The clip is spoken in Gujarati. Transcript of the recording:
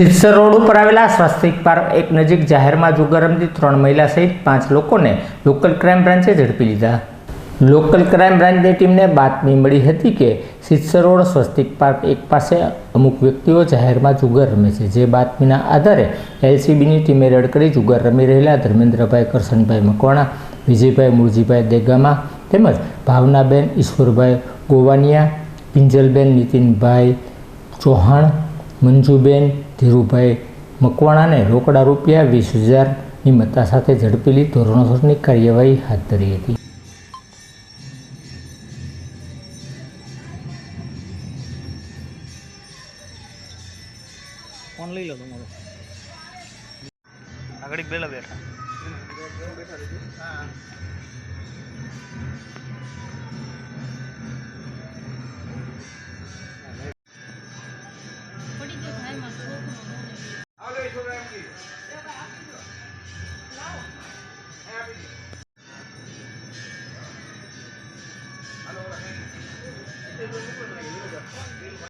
સિરસર રોડ ઉપર આવેલા સ્વાસ્તિક પાર્ક એક નજીક જાહેરમાં જુગાર રમતી ત્રણ મહિલા સહિત પાંચ લોકોને લોકલ ક્રાઇમ બ્રાન્ચે ઝડપી લીધા. લોકલ ક્રાઇમ બ્રાન્ચની ટીમને બાતમી મળી હતી કે સિરસર રોડ સ્વસ્તિક પાર્ક એક પાસે અમુક વ્યક્તિઓ જાહેરમાં જુગાર રમે છે. જે બાતમીના આધારે એલસીબીની ટીમે રેડ કરી જુગાર રમી રહેલા ધર્મેન્દ્રભાઈ કરશનભાઈ મકવાણા, વિજયભાઈ મુળજીભાઈ દેગામા તેમજ ભાવનાબેન ઈશ્વરભાઈ ગોવાનિયા, પિંજલબેન નીતિનભાઈ ચૌહાણ મંજુબેન ધીરુભાઈ મકવાણાને રોકડા રૂપિયા વીસ હજારની મત્તા સાથે ઝડપી લઈ ધોરણસરની કાર્યવાહી હાથ ધરી હતી. ફોન લઈ લો તમારો. આગળ પેલા બેઠા પડી すごい。